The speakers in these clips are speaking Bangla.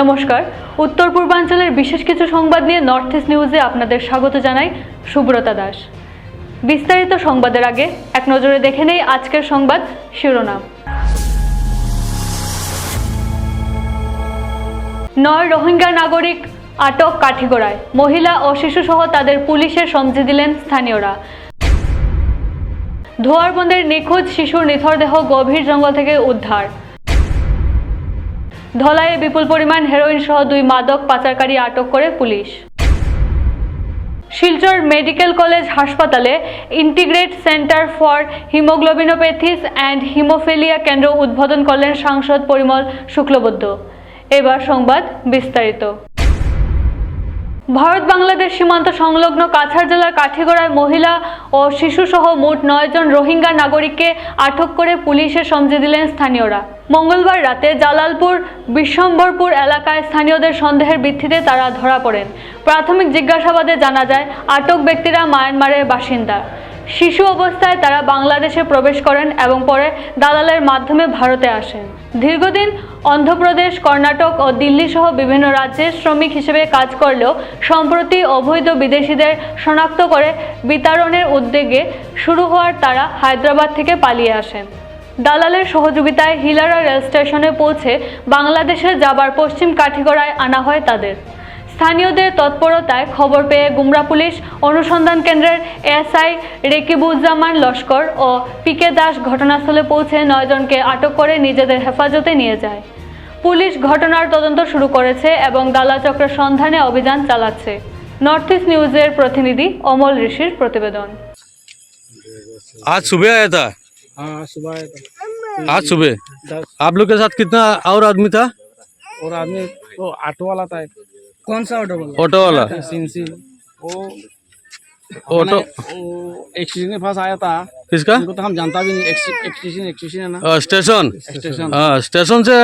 নমস্কার। উত্তর পূর্বাঞ্চলের বিশেষ কিছু সংবাদ নিয়ে নর্থ ইস্ট নিউজে আপনাদের স্বাগত জানাই সুব্রতা দাস। বিস্তারিত সংবাদের আগে এক নজরে দেখে নেই আজকের সংবাদ শিরোনাম। নয় রোহিঙ্গা নাগরিক আটক কাঠিগড়ায়। মহিলা ও শিশুসহ তাদের পুলিশের সমঝে দিলেন স্থানীয়রা। ধোয়ারবন্দের নিখোঁজ শিশুর নিথর দেহ গভীর জঙ্গল থেকে উদ্ধার। ধলাইয়ে বিপুল পরিমাণ হেরোইন সহ দুই মাদক পাচারকারী আটক করে পুলিশ। শিলচর মেডিকেল কলেজ হাসপাতালে integrate centre for haemoglobinopathies and haemophilia কেন্দ্র উদ্বোধন করলেন সাংসদ পরিমল শুক্লবৈদ্য। এবার সংবাদ বিস্তারিত। ভারত বাংলাদেশ সীমান্ত সংলগ্ন কাছাড় জেলার কাঠিগড়ায় মহিলা ও শিশুসহ মোট নয়জন রোহিঙ্গা নাগরিককে আটক করে পুলিশে সমঝে দিলেন স্থানীয়রা। মঙ্গলবার রাতে জালালপুর, বিশ্বম্বরপুর এলাকায় স্থানীয়দের সন্দেহের ভিত্তিতে তারা ধরা পড়েন। প্রাথমিক জিজ্ঞাসাবাদে জানা যায়, আটক ব্যক্তিরা মায়ানমারের বাসিন্দা। শিশু অবস্থায় তারা বাংলাদেশে প্রবেশ করেন এবং পরে দালালের মাধ্যমে ভারতে আসেন। দীর্ঘদিন অন্ধ্রপ্রদেশ, কর্ণাটক ও দিল্লি সহ বিভিন্ন রাজ্যে শ্রমিক হিসেবে কাজ করলেও সম্প্রতি অবৈধ বিদেশিদের শনাক্ত করে বিতরণের উদ্যোগে শুরু হওয়ার তারা হায়দ্রাবাদ থেকে পালিয়ে আসেন। দালালের সহযোগিতায় হিলারা রেল স্টেশনে পৌঁছে বাংলাদেশে যাবার পশ্চিম কাঠিগড়ায় আনা হয় তাদের। স্থানীয়দের তৎপরতায় খবর পেয়ে গুমরা পুলিশ অনুসন্ধান কেন্দ্রের এসআই রেকিবুজ্জামান লস্কর ও পিকে দাস ঘটনাস্থলে পৌঁছে নয়জনকে আটক করে নিজেদের হেফাজতে নিয়ে যায় পুলিশ ঘটনার তদন্ত শুরু করেছে এবং দালা চক্রের সন্ধানে অভিযান চালাচ্ছে নর্থ ইস্ট নিউজের প্রতিনিধি অমল ঋষির প্রতিবেদন आज सुबह आया था हाँ सुबह आया था आज सुबह दस आप लोग के साथ कितना और आदमी था और आदमी तो ऑटो वाला था एक। कौन सा ऑटो वाला ऑटो वाला। सिंसी वो ऑटो। वो एक्सीजन के पास आया था। किसका? उनको तो हम जानता भी नहीं एक्सीजन एक्सीजन है ना। स्टेशन। स्टेशन। हाँ स्टेशन से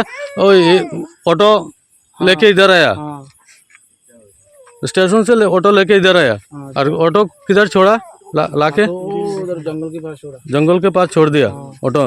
ऑटो लेके इधर आया। हाँ। स्टेशन से ऑटो लेके इधर आया। हाँ। और ऑटो किधर छोड़ा? ला, लाके? तो जंगल के पास छोड़ा। जंगल के पास छोड़ दिया? ऑटो।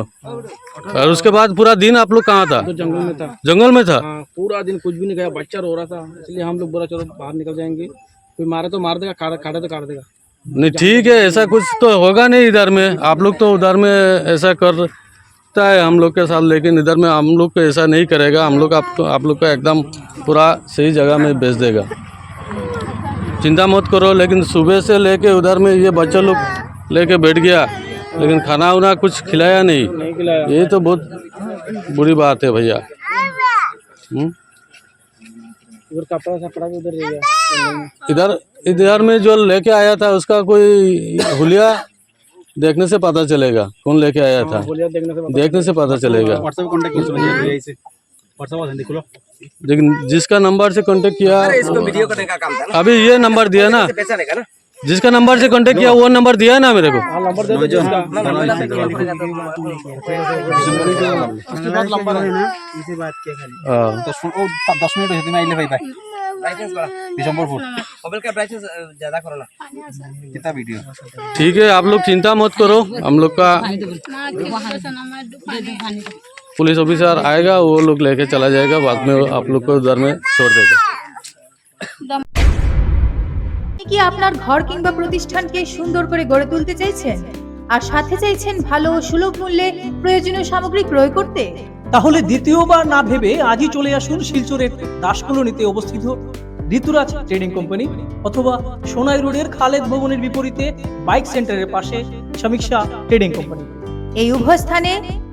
और उसके बाद पूरा दिन आप लोग कहाँ था? तो जंगल में था। जंगल में था? हाँ पूरा दिन कुछ भी नहीं गया बच्चा रो रहा था। इसलिए हम लोग बोला चलो बाहर निकल जाएँगे। कोई मारे तो मार देगा काटे काटे तो काट देगा। नहीं ठीक है ऐसा कुछ तो होगा नहीं इधर में। आप लोग तो उधर में ऐसा करता है हम लोग के साथ लेकिन इधर में हम लोग को ऐसा नहीं करेगा। हम लोग आप आप लोग का एकदम पूरा सही जगह में भेज देगा। चिंता मत करो लेकिन सुबह से लेके उधर में ये बच्चा लोग लेके बैठ गया लेकिन खाना उना कुछ खिलाया नहीं। नहीं खिलाया। ये तो बहुत बुरी बात है भैया। हम्म? कपड़ा सपड़ा उधर। इधर इधर में जो लेके आया था उसका कोई हुलिया देखने से पता चलेगा कौन लेके आया था? देखने से देखने से पता चलेगा। लेकिन जिसका नंबर से कांटेक्ट किया इसको हाँ। वीडियो करने का काम था अभी ये नंबर दिया ना। जिसका नंबर से कांटेक्ट किया वो नंबर दिया ना मेरे को। हाँ। ठीक है आप लोग चिंता मत करो। हम लोग का पुलिस ऑफिसर आएगा वो लोग लेके चला जाएगा बाद में आप लोग को उधर में छोड़ देगा আপনি কি আপনার ঘর কিংবা প্রতিষ্ঠানকে সুন্দর করে গড়ে তুলতে চাইছেন আর সাথে চাইছেন ভালো ও সুলভ মূল্যে প্রয়োজনীয় সামগ্রী ক্রয় করতে তাহলে দ্বিতীয়বার না ভেবে আজই চলে আসুন শিলচরের দাসকলোনিতে অবস্থিত ঋতুরাজ ট্রেডিং কোম্পানি অথবা সোনাই রোডের খালেদ ভবনের বিপরীতে বাইক সেন্টারের পাশে সমীক্ষা ট্রেডিং কোম্পানি এই উভয় স্থানে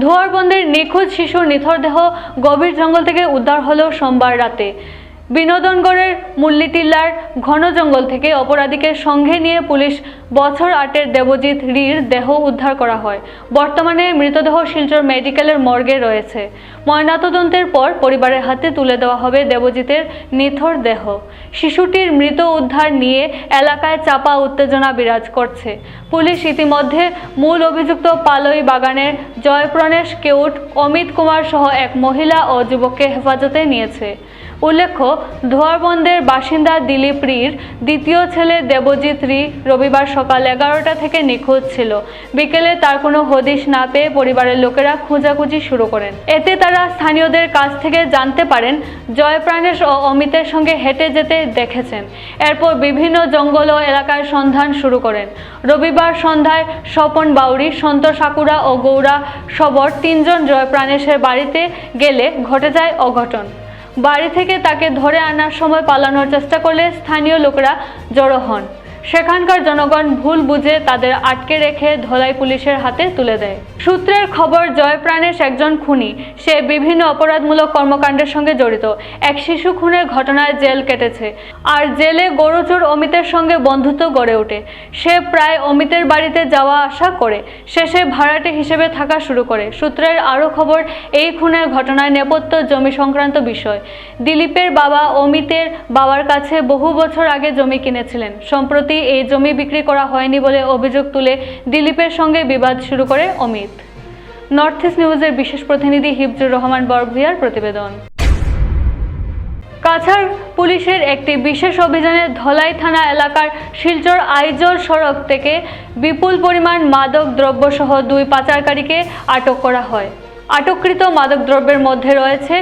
ধোয়ারবন্দের নিখোঁজ শিশুর নিথর দেহ গভীর জঙ্গল থেকে উদ্ধার হলো সোমবার রাতে। বিনোদনগড়ের মুল্লিটিল্লার ঘন জঙ্গল থেকে অপরাধীকে সঙ্গে নিয়ে পুলিশ বছর আটের দেবজিৎ রির দেহ উদ্ধার করা হয়। বর্তমানে মৃতদেহ শিলচর মেডিকেলের মর্গে রয়েছে। ময়নাতদন্তের পর পরিবারের হাতে তুলে দেওয়া হবে দেবজিতের নিথর দেহ। শিশুটির মৃত উদ্ধার নিয়ে এলাকায় চাপা উত্তেজনা বিরাজ করছে। পুলিশ ইতিমধ্যে মূল অভিযুক্ত পালই বাগানের জয়প্রণেশ কেউট, অমিত কুমার সহ এক মহিলা ও যুবককে হেফাজতে নিয়েছে। উল্লেখ্য, ধোয়ারবন্দের বাসিন্দা দিলীপ রির দ্বিতীয় ছেলে দেবজিৎ রি রবিবার সকাল এগারোটা থেকে নিখোঁজ ছিল। বিকেলে তার কোনো হদিশ না পেয়ে পরিবারের লোকেরা খোঁজাখুঁজি শুরু করেন। এতে তারা স্থানীয়দের কাছ থেকে জানতে পারেন জয়প্রাণেশ ও অমিতের সঙ্গে হেঁটে যেতে দেখেছেন। এরপর বিভিন্ন জঙ্গল ও এলাকায় সন্ধান শুরু করেন। রবিবার সন্ধ্যায় স্বপন বাউরি সন্তোষ সাকুরা ও গৌরা সবর তিনজন জয়প্রাণেশের বাড়িতে গেলে ঘটে যায় অঘটন। বাড়ি থেকে তাকে ধরে আনার সময় পালানোর চেষ্টা করলে স্থানীয় লোকেরা জড়ো হন। সেখানকার জনগণ ভুল বুঝে তাদের আটকে রেখে ধলাই পুলিশের হাতে তুলে দেয়। সূত্রের খবর জয়প্রাণেশ একজন খুনি, সে বিভিন্ন অপরাধমূলক কর্মকাণ্ডের সঙ্গে জড়িত। এক শিশু খুনের ঘটনায় জেল কেটেছে। আর জেলে গরুচোর অমিতের সঙ্গে বন্ধুত্ব গড়ে ওঠে। সে প্রায় অমিতের বাড়িতে যাওয়া আসা করে। শেষে ভাড়াটে হিসেবে থাকা শুরু করে। সূত্রের আরও খবর, এই খুনের ঘটনায় নেপথ্য জমি সংক্রান্ত বিষয়। দিলীপের বাবা অমিতের বাবার কাছে বহু বছর আগে জমি কিনেছিলেন। সম্প্রতি এই জমি বিক্রি করা হয়নি বলে অভিযোগ তুলে দিলীপের সঙ্গে বিবাদ শুরু করে অমিত। নর্থ ইস্ট নিউজের বিশেষ প্রতিনিধি হিফজুর রহমান বরভুইয়ার প্রতিবেদন। কাছাড় পুলিশের একটি বিশেষ অভিযানে ধলাই থানা এলাকার শিলচর আইজল সড়ক থেকে বিপুল পরিমাণ মাদক দ্রব্যসহ দুই পাচারকারীকে আটক করা হয়। আটককৃত মাদক দ্রব্যের মধ্যে রয়েছে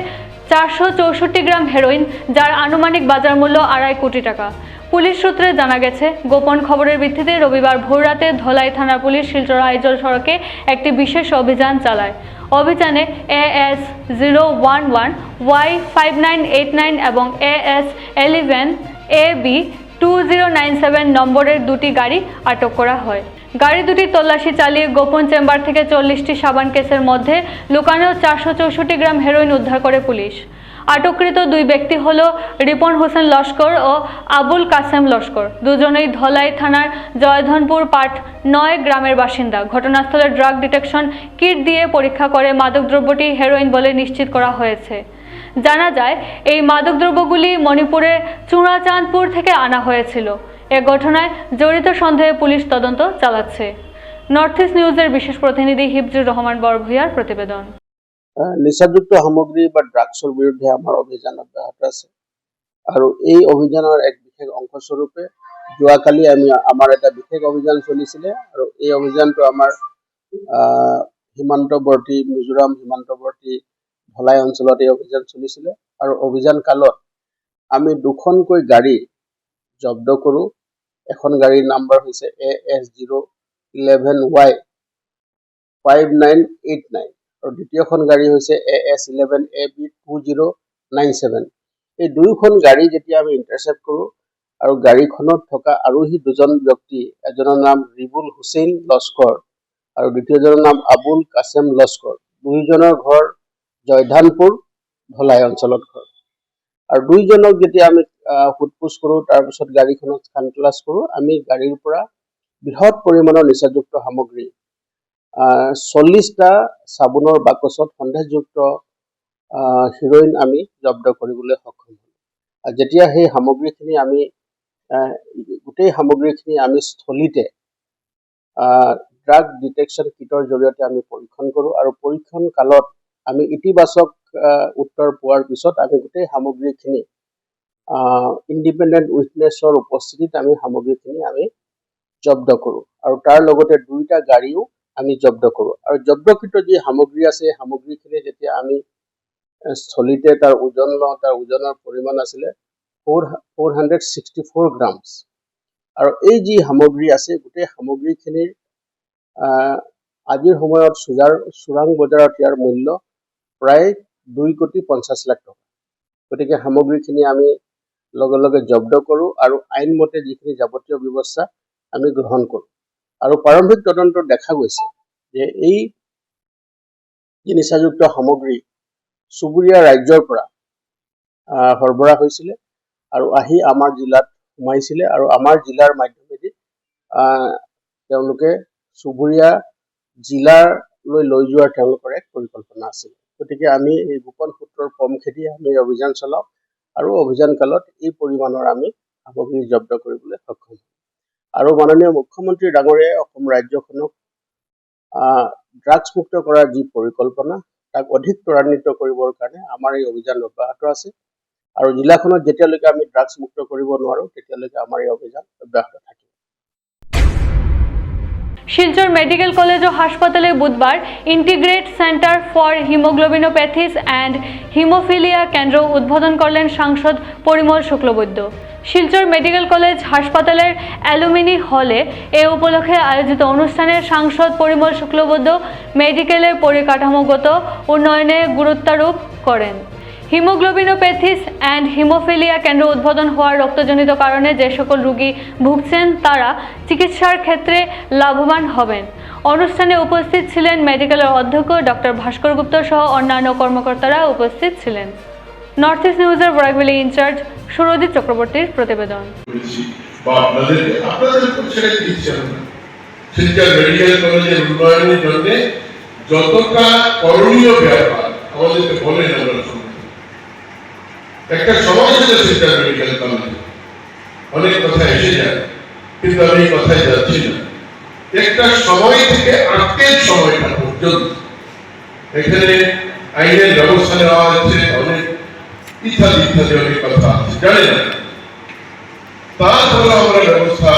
চারশো চৌষট্টি গ্রাম হেরোইন, যার আনুমানিক বাজার মূল্য আড়াই কোটি টাকা। পুলিশ সূত্রে জানা গেছে, গোপন খবরের ভিত্তিতে রবিবার ভোররাতে ধলাই থানার পুলিশ শিলচর আইজল সড়কে একটি বিশেষ অভিযান চালায়। অভিযানে A S zero one one Y five nine eight nine এবং A S eleven A B two zero nine seven নম্বরের দুটি গাড়ি আটক করা হয়। গাড়ি দুটি তল্লাশি চালিয়ে গোপন চেম্বার থেকে চল্লিশটি সাবান কেসের মধ্যে লুকানো চারশো চৌষট্টি গ্রাম হেরোইন উদ্ধার করে পুলিশ। আটককৃত দুই ব্যক্তি হল রিপন হোসেন লস্কর ও আবুল কাসেম লস্কর। দুজনেই ধলাই থানার জয়ধনপুর পাট নয় গ্রামের বাসিন্দা। ঘটনাস্থলে ড্রাগ ডিটেকশন কিট দিয়ে পরীক্ষা করে মাদকদ্রব্যটি হেরোইন বলে নিশ্চিত করা হয়েছে। জানা যায় এই মাদকদ্রব্যগুলি মণিপুরে চূড়াচাঁদপুর থেকে আনা হয়েছিল। এ ঘটনায় জড়িত সন্দেহে পুলিশ তদন্ত চালাচ্ছে। নর্থ ইস্ট নিউজের বিশেষ প্রতিনিধি হিফজুর রহমান প্ৰতিবেদন আহ, নিচাযুক্ত সামগ্ৰী বা ড্ৰাগছৰ বিৰুদ্ধে আমাৰ অভিযান অব্যাহত আছে। আৰু এই অভিযানৰ এক বিশেষ অংশস্বৰূপে, যোৱাকালি আমি আমাৰ এটা বিশেষ অভিযান চলিছিলে আৰু এই অভিযানটো আমাৰ সীমান্তৱৰ্তী, মিজোৰাম সীমান্তৱৰ্তী ধলাই অঞ্চলত এই অভিযান চলিছিলে। আৰু অভিযান কালত আমি দুখনকৈ গাড়ী জব্দ কৰোঁ। এখন গাড়ীৰ নাম্বাৰ হৈছে A S zero' eleven Y five nine eight nine আৰু দ্বিতীয়খন গাড়ী হৈছে A S eleven A B two zero' nine seven এই দুয়োখন গাড়ী যেতিয়া আমি ইণ্টাৰচেপ্ট কৰোঁ আৰু গাড়ীখনত থকা আৰোহী দুজন ব্যক্তি এজনৰ নাম ৰিবুল হুছেইন লস্কৰ আৰু দ্বিতীয়জনৰ নাম আবুল কাছেম লস্কৰ দুয়োজনৰ ঘৰ জয়ধানপুৰ ধলাই অঞ্চলত ঘৰ। আৰু দুইজনক যেতিয়া আমি আহ, সোধ-পোছ কৰোঁ তাৰপিছত গাড়ীখনত খানতলাচ কৰোঁ আমি গাড়ীৰ পৰা বৃহৎ পৰিমাণৰ নিচাযুক্ত সামগ্ৰী চল্লিছটা চাবোনৰ বাকচত সন্দেহযুক্ত হিৰ'ইন আমি জব্দ কৰিবলৈ সক্ষম হ'লোঁ। যেতিয়া সেই সামগ্ৰীখিনি আমি গোটেই সামগ্ৰীখিনি আমি স্থলীতে ড্ৰাগ ডিটেকশ্যন কিটৰ জৰিয়তে আমি পৰীক্ষণ কৰোঁ আৰু পৰীক্ষণ কালত আমি ইতিবাচক উত্তৰ পোৱাৰ পিছত আমি গোটেই সামগ্ৰীখিনি ইণ্ডিপেণ্ডেণ্ট উইটনেছৰ উপস্থিতিত আমি সামগ্ৰীখিনি আমি জব্দ কৰোঁ। আৰু তাৰ লগতে দুইটা গাড়ীও আমি জব্দ কৰোঁ। আৰু জব্দকৃত যি সামগ্ৰী আছে, সামগ্ৰীখিনি যেতিয়া আমি স্থলীতে তাৰ ওজন লওঁ, তাৰ ওজনৰ পৰিমাণ আছিলে four four hundred sixty four grams. আৰু এই যি সামগ্ৰী আছে, গোটেই সামগ্ৰীখিনিৰ আজিৰ সময়ত চুজাৰ, চোৰাং বজাৰত ইয়াৰ মূল্য প্ৰায় দুই কোটি পঞ্চাছ লাখ টকা। গতিকে সামগ্ৰীখিনি আমি লগে লগে জব্দ কৰোঁ আৰু আইনমতে যিখিনি যাৱতীয় ব্যৱস্থা আমি গ্ৰহণ কৰোঁ। আৰু প্ৰাৰম্ভিক তদন্তত দেখা গৈছে যে এই নিচাযুক্ত সামগ্ৰী চুবুৰীয়া ৰাজ্যৰ পৰা সৰবৰাহ হৈছিলে আৰু আহি আমাৰ জিলাত সোমাইছিলে আৰু আমাৰ জিলাৰ মাধ্যমেদি তেওঁলোকে চুবুৰীয়া জিলালৈ লৈ যোৱাৰ তেওঁলোকৰ এক পৰিকল্পনা আছিল। গতিকে আমি এই গোপন সূত্ৰৰ পম খেদি আমি অভিযান চলাওঁ আৰু অভিযান কালত এই পৰিমাণৰ আমি সামগ্ৰী জব্দ কৰিবলৈ সক্ষম হওঁ আৰু মাননীয় মুখ্যমন্ত্ৰী ডাঙৰীয়াই অসম ৰাজ্যখনক ড্ৰাগছ মুক্ত কৰাৰ যি পৰিকল্পনা, তাক অধিক ত্বৰান্বিত কৰিবৰ কাৰণে আমাৰ এই অভিযান অব্যাহত আছে। আৰু জিলাখনত যেতিয়ালৈকে আমি ড্ৰাগছ মুক্ত কৰিব নোৱাৰোঁ, তেতিয়ালৈকে আমাৰ এই অভিযান অব্যাহত থাকিব। শিলচর মেডিকেল কলেজ ও হাসপাতালে বুধবার integrate centre for haemoglobinopathies and haemophilia কেন্দ্র উদ্বোধন করলেন সাংসদ পরিমল শুক্লবৈদ্য। শিলচর মেডিকেল কলেজ হাসপাতালের অ্যালুমিনি হলে এ উপলক্ষে আয়োজিত অনুষ্ঠানে সাংসদ পরিমল শুক্লবৈদ্য মেডিকেলের পরিকাঠামোগত উন্নয়নে গুরুত্বারোপ করেন। হিমোগ্লোবিনোপ্যাথিস অ্যান্ড হিমোফিলিয়া কেন্দ্র উদ্বোধন হওয়ার রক্তজনিত কারণে যে সকল রোগী ভুগছেন, তারা চিকিৎসার ক্ষেত্রে লাভবান হবেন। অনুষ্ঠানে উপস্থিত ছিলেন মেডিকেলের অধ্যক্ষ ডক্টর ভাস্কর গুপ্ত সহ অন্যান্য কর্মকর্তারা উপস্থিত ছিলেন। নর্থ ইস্ট নিউজের বরাকভ্যালি ইনচার্জ সুরজিৎ চক্রবর্তীর প্রতিবেদন। শিলচর মেডিকেল কলেজের উন্নয়নের জন্য যতটা করণীয় ব্যাপার, আমাদেরকে একটা সময় ছিল মেডিকেল অনেক কথা এসে যায়, কিন্তু আমি এই কথায় যাচ্ছি না। একটা সময় থেকে আজকের সময়টা পর্যন্ত এখানে আইনের ব্যবস্থা নেওয়া হয়েছে ইত্যাদি ইত্যাদি অনেক কথা জানি না তারপরে আমরা ব্যবস্থা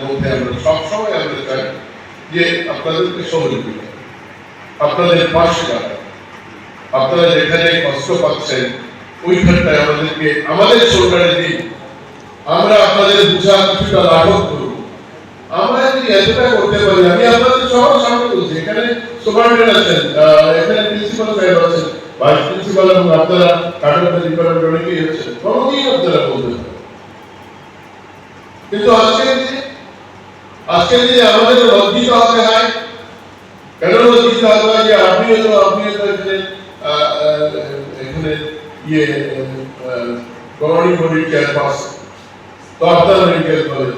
মধ্যে আমরা সবসময় আমরা চাই যে আপনাদেরকে সহযোগিতা আপনাদের পাশে। আপনারা যেখানে কষ্ট পাচ্ছেন, ওইখানটায় আমাদেরকে, আমাদের সরকারের দিন। আমরা আপনাদের বুঝা কিছুটা লাঘব করব। আমরা যদি এতটা করতে পারি, আমি আপনাদের সবার সামনে বলছি, এখানে সুপারিনটেন্ডেন্ট আছেন এখানে প্রিন্সিপাল সাহেব আছেন ভাইস প্রিন্সিপাল এবং আপনারা কার্ডিওলজি ডিপার্টমেন্ট অনেকেই আছেন কোনোদিন আপনারা বলতে পারেন কিন্তু আজকের দিনে আজকের দিনে আমাদের লজ্জিত হতে হয় কেন লজ্জিত হতে হয় যে আপনিও তো আপনিও তো এখানে আহ, আহ, এখানে ইয়ে গভর্নিং বডির চেয়ারপারসন তো আপনার মেডিকেল কলেজ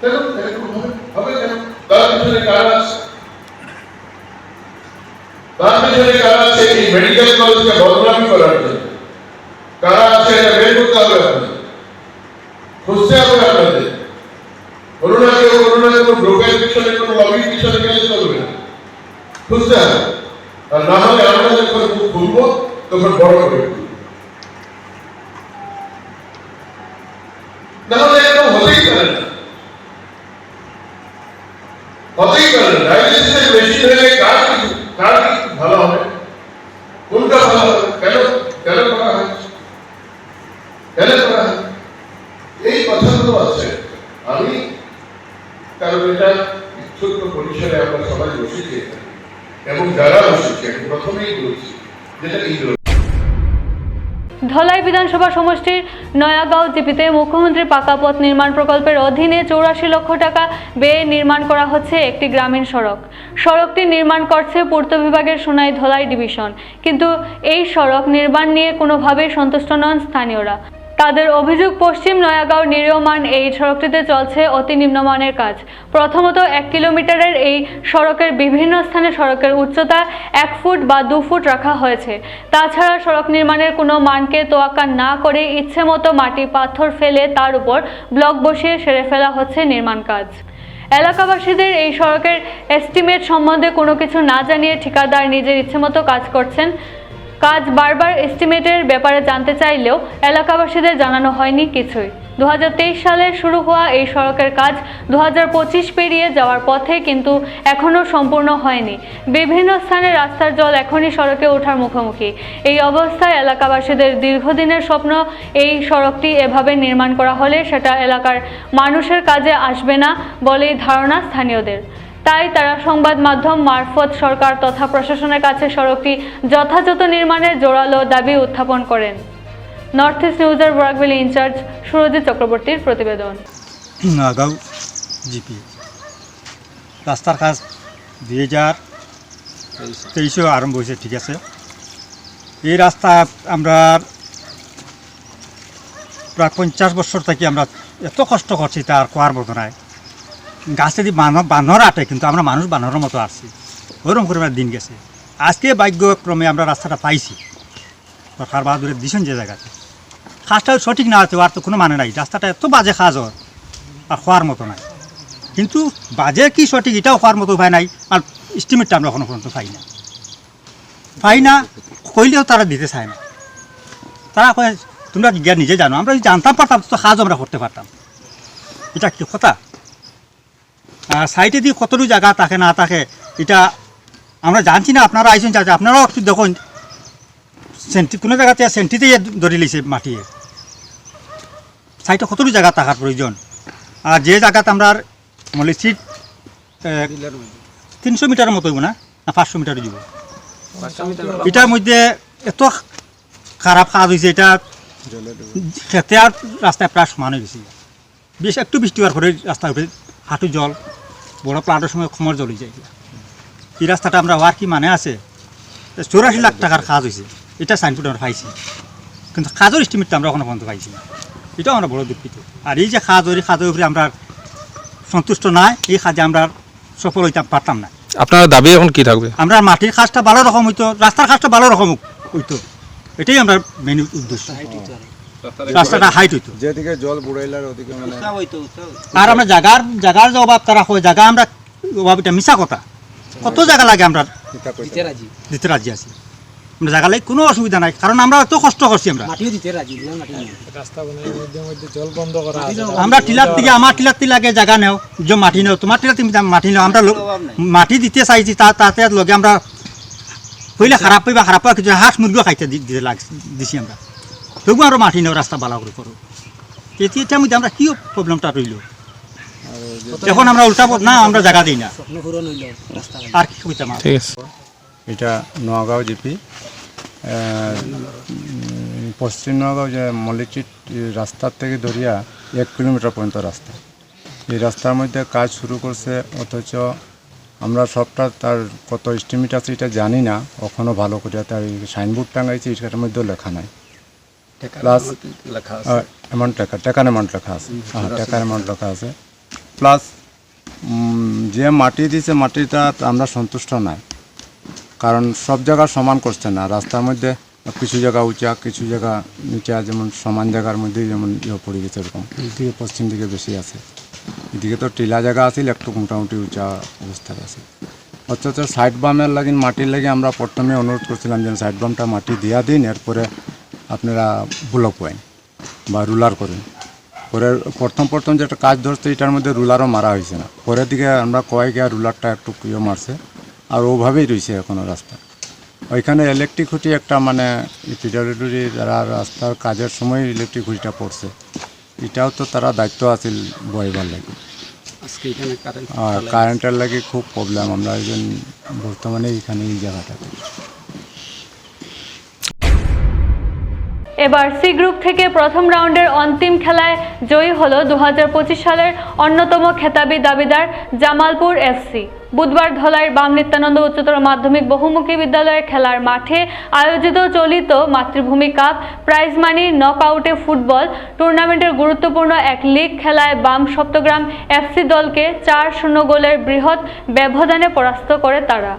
দেখুন এরকম হবে হবে কেন তার পিছনে কারণ আছে তার পিছনে কারণ আছে এই মেডিকেল কলেজকে বদনামি করার জন্য কারা আছে এটা বের করতে হবে আপনাদের খুঁজতে হবে আপনাদের করোনা কেউ করোনা কোনো গ্রুপের পিছনে কোনো লবির পিছনে গেলে চলবে না খুঁজতে হবে আর না হলে আমরা যখন মুখ খুলবো তখন বড় করে না একদম হতেই পারে না হতেই পারে না ডায়ালিসিসের মেশিন হলে কার কি কার কি ভালো হবে কোনটা ভালো হবে কেন কেন করা হচ্ছে কেন করা হয় এই কথাগুলো আছে আমি কারণ এটা ছোট্ট পরিসরে আমরা সবাই বসেছি এখানে। এবং যারা বসেছে আমি প্রথমেই বলেছি যেটা এই বিধানসভা সমষ্টির নয়াগাঁও জিপিতে মুখ্যমন্ত্রী পাকা পথ নির্মাণ প্রকল্পের অধীনে চৌরাশি লক্ষ টাকা ব্যয়ে নির্মাণ করা হচ্ছে একটি গ্রামীণ সড়ক। সড়কটি নির্মাণ করছে পূর্ত বিভাগের সোনাই ধলাই ডিভিশন। কিন্তু এই সড়ক নির্মাণ নিয়ে কোনোভাবেই সন্তুষ্ট নন স্থানীয়রা। তাদের অভিযোগ পশ্চিম নয়াগাঁও নির্মীয়মান এই সড়কটিতে চলছে অতি নিম্নমানের কাজ। প্রথমত এক কিলোমিটারের এই সড়কের বিভিন্ন স্থানে সড়কের উচ্চতা এক ফুট বা দু ফুট রাখা হয়েছে। তাছাড়া সড়ক নির্মাণের কোনো মানকে তোয়াক্কা না করে ইচ্ছে মতো মাটি পাথর ফেলে তার উপর ব্লক বসিয়ে সেরে ফেলা হচ্ছে নির্মাণ কাজ। এলাকাবাসীদের এই সড়কের এস্টিমেট সম্বন্ধে কোনো কিছু না জানিয়ে ঠিকাদার নিজের ইচ্ছেমতো কাজ করছেন কাজ বারবার এস্টিমেটের ব্যাপারে জানতে চাইলেও এলাকাবাসীদের জানানো হয়নি কিছুই। দু হাজার তেইশ সালে শুরু হওয়া এই সড়কের কাজ দু হাজার পঁচিশ পেরিয়ে যাওয়ার পথে কিন্তু এখনও সম্পূর্ণ হয়নি। বিভিন্ন স্থানে রাস্তার জল এখনই সড়কে ওঠার মুখোমুখি। এই অবস্থায় এলাকাবাসীদের দীর্ঘদিনের স্বপ্ন এই সড়কটি এভাবে নির্মাণ করা হলে সেটা এলাকার মানুষের কাজে আসবে না বলেই ধারণা স্থানীয়দের। তাই তারা সংবাদ মাধ্যম মারফত সরকার তথা প্রশাসনের কাছে সড়কটি যথাযথ নির্মাণের জোরালো দাবি উত্থাপন করেন। নর্থ ইস্ট নিউজের বরাকভ্যালি ইনচার্জ সুরজিৎ চক্রবর্তীর প্রতিবেদন। নগাঁও, জিপি। রাস্তার কাজ দুই হাজার তেইশেও আরম্ভ হয়েছে, ঠিক আছে। এই রাস্তা আমরা প্রায় পঞ্চাশ বছর থেকে আমরা এত কষ্ট করছি তার কোয়ার মতো নাই। গাছে যদি বানর বানর আটে, কিন্তু আমরা মানুষ বানরের মতো আসছি ওরকম করে আমার দিন গেছে। আজকে ভাগ্যক্রমে আমরা রাস্তাটা পাইছি। সরকার বাহাদুরের দিছেন যে জায়গাতে। খাসটা সঠিক না আছে আর তো কোনো মানে নাই। রাস্তাটা এত বাজে খাজ ওর আর হওয়ার মতো নাই। কিন্তু বাজে কি সঠিক এটাও হওয়ার মতো উপায় নাই, আর স্টিমেটটা আমরা এখনও পর্যন্ত পাই না। পাই না, কইলেও তারা দিতে চায় না। তারা কয়, তোমরা নিজে জানো? আমরা জানতাম পারতাম, তো কাজ আমরা করতে পারতাম। এটা কি কথা? আর সাইডে দিয়ে কতটুকু জায়গা থাকে না থাকে এটা আমরা জানছি না আপনারা আইসেন চাচা আপনারাও একটু দেখুন। সেন্টি কোনো জায়গাতে সেন্টিতে ধরে লিছে মাটিয়ে সাইডে কতটুকু জায়গা থাকার প্রয়োজন? আর যে জায়গাতে আমরা মনে সিট তিনশো মিটারের মতো হইব না? না পাঁচশো মিটার দিব এটার মধ্যে এত খারাপ কাজ হয়েছে এটা খেতে আর রাস্তায় প্রায় সমান হয়ে গেছে বেশ একটু বৃষ্টি হওয়ার পরে রাস্তার উপরে হাঁটু জল বড় প্লান্টের সময় খমর জল হয়ে যায় এই রাস্তাটা আমরা হওয়ার কি মানে আছে? চৌরাশি লাখ টাকার কাজ হয়েছে এটা সাইনবোর্ড আমরা পাইছি। কিন্তু কাজের এস্টিমেটটা আমরা এখনও পর্যন্ত পাইছি না। এটাও আমরা বড় দুঃখিত। আর এই যে কাজ ওই কাজের উপরে আমরা সন্তুষ্ট নাই এই কাজে আমরা সফল হইতে পারতাম না। আপনার দাবি এখন কি থাকবে? আমরা মাটির কাজটা ভালো রকম হইতো রাস্তার কাজটা ভালো রকম হইতো। এটাই আমরা মেন উদ্দেশ্য। রাস্তাটা হাইট হইতো। যেদিকে জল বুড়াইলার ওদিকে মানে আর আমরা জাগার জাগার যে অভাব তারা হয় জায়গা আমরা অভাব এটা মিশা কথা। কত জায়গা লাগে আমরা দিতে রাজি। দিতে রাজি আছি। আমরা জায়গা লাগে কোনো অসুবিধা নাই কারণ আমরা এত কষ্ট করছি আমরা। আমরা টিলার থেকে আমার টিলার থেকে লাগে জায়গা নেও যে মাটি নেও তোমার টিলার থেকে মাটি নেও আমরা মাটি দিতে চাইছি তা তাতে লগে আমরা হইলে খারাপ পাইবা খারাপ পাওয়া কিছু হাঁস মুরগিও খাইতে দিতে লাগ দিছি আমরা। তবু আমরা মাটি নেও রাস্তা ভালো করে করো। এটি মধ্যে আমরা কি প্রবলেমটা রইল? এখন আমরা উল্টা পথ না আমরা জায়গা দিই না। স্বপ্ন পূরণ হইল রাস্তা আর কি ঠিক আছে। এটা নোয়াগাঁও জিপি। পশ্চিম নগাঁও যে মল্লিচিট রাস্তার থেকে ধরিয়া এক কিলোমিটার পর্যন্ত রাস্তা। এই রাস্তার মধ্যে কাজ শুরু করছে অথচ আমরা সবটা তার কত এস্টিমেট আছে এটা জানি না। কখনো ভালো করে তার সাইনবোর্ড টাঙাইছে এটার মধ্যেও লেখা নাই। প্লাস অ্যামাউন্ট লেখা টাকার অ্যামাউন্ট লেখা আছে। হ্যাঁ টাকার অ্যামাউন্ট লেখা আছে। প্লাস যে মাটি দিছে মাটিটা আমরা সন্তুষ্ট নাই। কারণ সব জায়গা সমান করছে না। রাস্তার মধ্যে কিছু জায়গা উঁচা কিছু জায়গা নিচা যেমন সমান জায়গার মধ্যে যেমন ইয়ে পড়ে গেছে এরকম। এদিকে পশ্চিম দিকে বেশি আছে। এদিকে তো টিলা জায়গা আছে একটু মোটামুটি উঁচা অবস্থায় আছে। অথচ সাইড বামের লাগিন মাটির লাগে আমরা প্রথমে অনুরোধ করছিলাম যে সাইড বামটা মাটি দিয়া দিন এরপরে আপনারা ব্লক পয়েন্ট বা রুলার করেন। পরে প্রথম প্রথম যেটা কাজ ধরছে এটার মধ্যে রুলারও মারা হয়েছে না। পরের দিকে আমরা কয়েক আর রুলারটা একটু ইয়ে মারছে আর ওভাবেই রয়েছে এখনও রাস্তা। ওইখানে ইলেকট্রিক খুঁটি একটা মানে পিডাব্লিউডি যারা রাস্তার কাজের সময় ইলেকট্রিক খুঁটিটা পড়ছে এটাও তো তারা দায়িত্ব আছে বইবার লাগে। আর কারেন্টের লাগে খুব প্রবলেম আমরা একজন বর্তমানে এখানে এই জায়গাটাতে। এবার সি গ্রুপ থেকে প্রথম রাউন্ডের অন্তিম খেলায় জয়ী হল দু হাজার পঁচিশ সালের অন্যতম খেতাবি দাবিদার জামালপুর এফসি বুধবার ধলাইয়ের বাম নিত্যানন্দ উচ্চতর মাধ্যমিক বহুমুখী বিদ্যালয়ের খেলার মাঠে আয়োজিত চলিত Matribhumi cup prize money knock আউটে ফুটবল টুর্নামেন্টের গুরুত্বপূর্ণ এক লিগ খেলায় বাম সপ্তগ্রাম এফসি দলকে চার শূন্য গোলের বৃহৎ ব্যবধানে পরাস্ত করে তারা।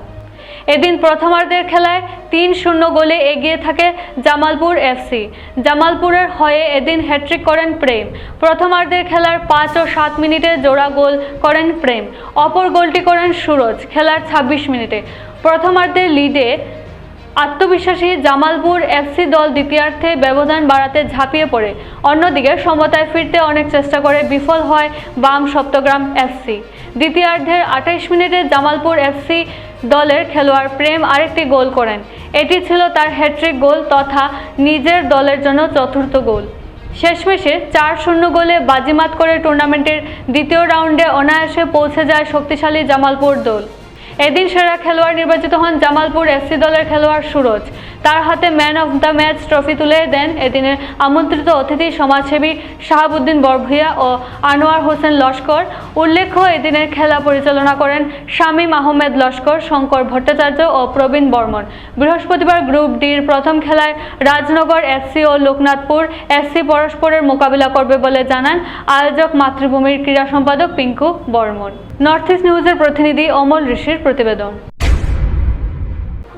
এদিন প্রথমার্ধের খেলায় তিন শূন্য গোলে এগিয়ে থাকে জামালপুর এফসি। জামালপুরের হয়ে এদিন হ্যাট্রিক করেন প্রেম। প্রথমার্ধের খেলার পাঁচ ও সাত মিনিটে জোড়া গোল করেন প্রেম। অপর গোলটি করেন সুরজ, খেলার ছাব্বিশ মিনিটে। প্রথমার্ধের লিডে আত্মবিশ্বাসী জামালপুর এফসি দল দ্বিতীয়ার্ধে ব্যবধান বাড়াতে ঝাঁপিয়ে পড়ে। অন্যদিকে সমতায় ফিরতে অনেক চেষ্টা করে বিফল হয় বাম সপ্তগ্রাম এফসি। দ্বিতীয়ার্ধের আঠাইশ মিনিটে জামালপুর এফসি দলের খেলোয়াড় প্রেম আরেকটি গোল করেন। এটি ছিল তার হ্যাট্রিক গোল তথা নিজের দলের জন্য চতুর্থ গোল। শেষমেশে চার শূন্য গোলে বাজিমাত করে টুর্নামেন্টের দ্বিতীয় রাউন্ডে অনায়াসে পৌঁছে যায় শক্তিশালী জামালপুর দল। এদিন সেরা খেলোয়াড় নির্বাচিত হন জামালপুর এসসি দলের খেলোয়াড় সুরজ। তার হাতে man of the match trophy তুলে দেন এদিনের আমন্ত্রিত অতিথি সমাজসেবী শাহাবুদ্দিন বরভুইয়া ও আনোয়ার হোসেন লস্কর। উল্লেখ্য, এদিনের খেলা পরিচালনা করেন শামীম আহমেদ লস্কর, শঙ্কর ভট্টাচার্য ও প্রবীণ বর্মন। বৃহস্পতিবার গ্রুপ ডির প্রথম খেলায় রাজনগর এফসি ও লোকনাথপুর এফসি পরস্পরের মোকাবিলা করবে বলে জানান আয়োজক মাতৃভূমির ক্রীড়া সম্পাদক পিঙ্কু বর্মন। নর্থ ইস্ট নিউজের প্রতিনিধি অমল ঋষির প্রতিবেদন।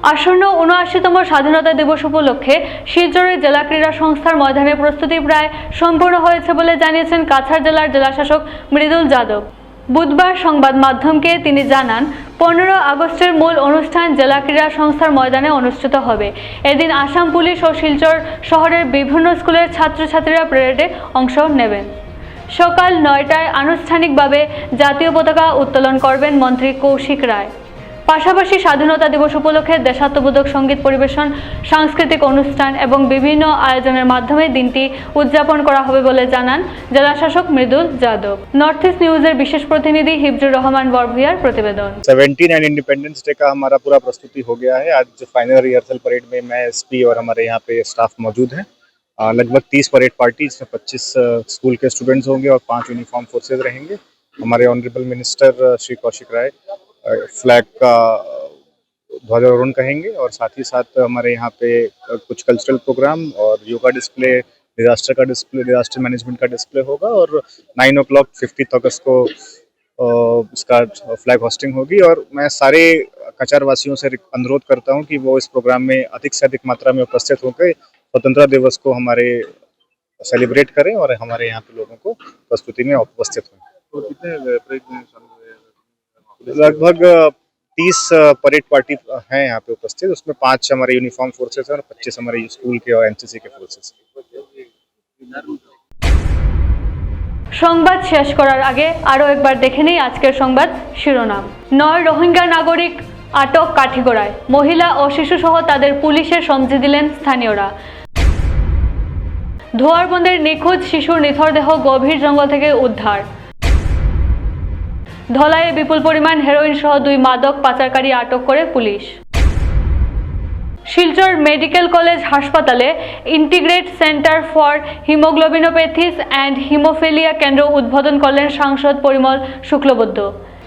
আসন্ন উনআশিতম স্বাধীনতা দিবস উপলক্ষে শিলচরের জেলা ক্রীড়া সংস্থার ময়দানে প্রস্তুতি প্রায় সম্পূর্ণ হয়েছে বলে জানিয়েছেন কাছাড় জেলার জেলাশাসক মৃদুল যাদব। বুধবার সংবাদ মাধ্যমকে তিনি জানান, পনেরো আগস্টের মূল অনুষ্ঠান জেলা ক্রীড়া সংস্থার ময়দানে অনুষ্ঠিত হবে। এদিন আসাম পুলিশ ও শিলচর শহরের বিভিন্ন স্কুলের ছাত্রছাত্রীরা প্যারেডে অংশ নেবেন। সকাল নয়টায় আনুষ্ঠানিকভাবে জাতীয় পতাকা উত্তোলন করবেন মন্ত্রী কৌশিক রায়। পাশাপাশি স্বাধীনতা দিবস উপলক্ষে দেশাত্মবোধক সঙ্গীত পরিবেশন সাংস্কৃতিক অনুষ্ঠান এবং বিভিন্ন আয়োজনের মাধ্যমে দিনটি উদযাপন করা হবে বলে জানান জেলাশাসক মৃদুল যাদব নর্থ ইস্ট নিউজের বিশেষ প্রতিনিধি হিবজুর রহমান বরভুইয়ার প্রতিবেদন सेवेंटीन एंड इंडिपेंडेंस डे का हमारा पूरा प्रस्तुति हो गया है आज फाइनल रिहर्सल परेड में मैं एसपी और हमारे यहाँ पे स्टाफ मौजूद हैं अ, लगभग 30 परेड पार्टी इसमें 25 स्कूल के स्टूडेंट्स होंगे और पांच यूनिफॉर्म फोर्सेज रहेंगे हमारे ऑनरेबल मिनिस्टर श्री कौशिक राय flag का ध्वजारोहण कहेंगे और साथ ही साथ हमारे यहाँ पे कुछ कल्चरल प्रोग्राम और योगा डिस्प्ले डिजास्टर का डिस्प्ले डिजास्टर मैनेजमेंट का डिस्प्ले होगा और नाइन ओ क्लॉक फिफ्टी अगस्त को इसका फ्लैग होस्टिंग होगी और मैं सारे कचार वासियों से अनुरोध करता हूँ कि वो इस प्रोग्राम में अधिक से अधिक मात्रा में उपस्थित होकर स्वतंत्रता दिवस को हमारे सेलिब्रेट करें और हमारे यहाँ पे लोगों को प्रस्तुति में उपस्थित हों। लगभग तीस परेड पार्टी हैं यहाँ पे उपस्थित उसमें पांच हमारे यूनिफॉर्म फोर्सेस हैं और पच्चीस हमारे स्कूल के और एनसीसी के फोर्सेस हैं সংবাদ শেষ করার আগে আরও একবার দেখে নিই আজকের সংবাদ শিরোনাম নয় রোহিঙ্গা নাগরিক আটক কাঠিগড়ায় মহিলা ও শিশুসহ তাদের পুলিশে সমঝে দিলেন স্থানীয়রা ধোয়ারবন্দের নিখোঁজ শিশুর নিথর দেহ গভীর জঙ্গল থেকে উদ্ধার ধলাইয়ে বিপুল পরিমাণ হেরোইন সহ দুই মাদক পাচারকারী আটক করে পুলিশ। শিলচর মেডিকেল কলেজ হাসপাতালে integrate centre for haemoglobinopathies and haemophilia কেন্দ্র উদ্বোধন করলেন সাংসদ পরিমল শুক্লবৈদ্য।